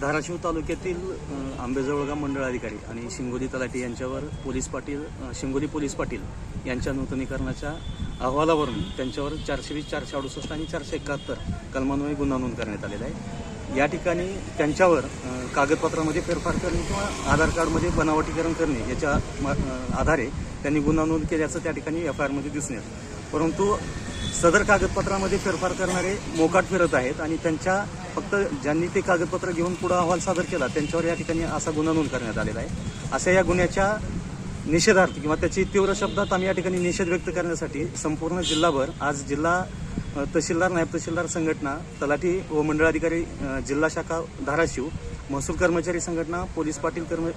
धाराशिव तालुक्यातील आंबेजवळगा मंडळ अधिकारी आणि शिंगोली तलाठी यांच्यावर पोलीस पाटील शिंगोली पोलीस पाटील यांच्या नूतनीकरणाच्या अहवालावरून त्यांच्यावर चारशे वीस चारशे अडुसष्ट आणि चारशे एकाहत्तर कलमान्वये गुन्हा नोंद करण्यात आलेला आहे. या ठिकाणी त्यांच्यावर कागदपत्रामध्ये फेरफार करणे किंवा आधार कार्डमध्ये बनावटीकरण करणे याच्या म- आधारे त्यांनी गुन्हा नोंद केल्याचं त्या ठिकाणी एफ आय आरमध्ये दिसून येतं. परंतु सदर कागदपत्रामध्ये फेरफार करणारे मोकाट फिरत आहेत आणि त्यांच्या फक्त ज्यांनी ते कागदपत्र घेऊन पुढे अहवाल सादर केला त्यांच्यावर या ठिकाणी असा गुन्हा नोंद करण्यात आलेला आहे. अशा या गुन्ह्याच्या निषेधार्थ किंवा त्याची तीव्र शब्दात आम्ही या ठिकाणी निषेध व्यक्त करण्यासाठी संपूर्ण जिल्हाभर आज जिल्हा तहसीलदार नायब तहसीलदार संघटना तलाठी व मंडळ अधिकारी जिल्हा शाखा धाराशिव महसूल कर्मचारी संघटना पोलीस पाटील कर्म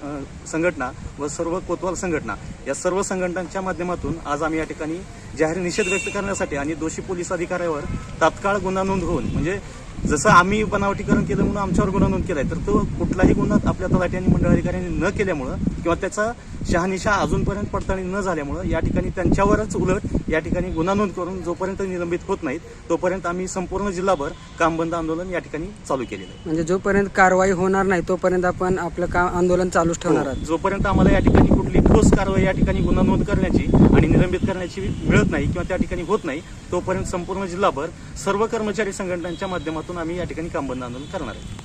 संघटना व सर्व कोतवाल संघटना या सर्व संघटनांच्या माध्यमातून आज आम्ही या ठिकाणी जाहीर निषेध व्यक्त करण्यासाठी आणि दोषी पोलीस अधिकाऱ्यावर तात्काळ गुन्हा नोंद होऊन म्हणजे जसं आम्ही बनावटीकरण केलं म्हणून आमच्यावर गुन्हा नोंद केलाय तर तो कुठलाही गुन्हा आपल्या तलाठी आणि मंडळ अधिकाऱ्यांनी न केल्यामुळं किंवा त्याचा शहानिशा अजूनपर्यंत पडताळणी न झाल्यामुळं या ठिकाणी त्यांच्यावरच उलट या ठिकाणी गुन्हा नोंद करून जोपर्यंत निलंबित होत नाहीत तोपर्यंत आम्ही संपूर्ण जिल्हाभर कामबंद आंदोलन या ठिकाणी चालू केलेलं आहे. म्हणजे जोपर्यंत कारवाई होणार नाही तोपर्यंत आपण आपलं काम आंदोलन चालूच ठेवणार आहोत. हो, जोपर्यंत आम्हाला या ठिकाणी कुठली ठोस कारवाई या ठिकाणी गुन्हा नोंद करण्याची आणि निलंबित करण्याची मिळत नाही किंवा त्या ठिकाणी होत नाही तोपर्यंत संपूर्ण जिल्हाभर सर्व कर्मचारी संघटनांच्या माध्यमातून आम्ही या ठिकाणी कामबंद आंदोलन करणार आहे.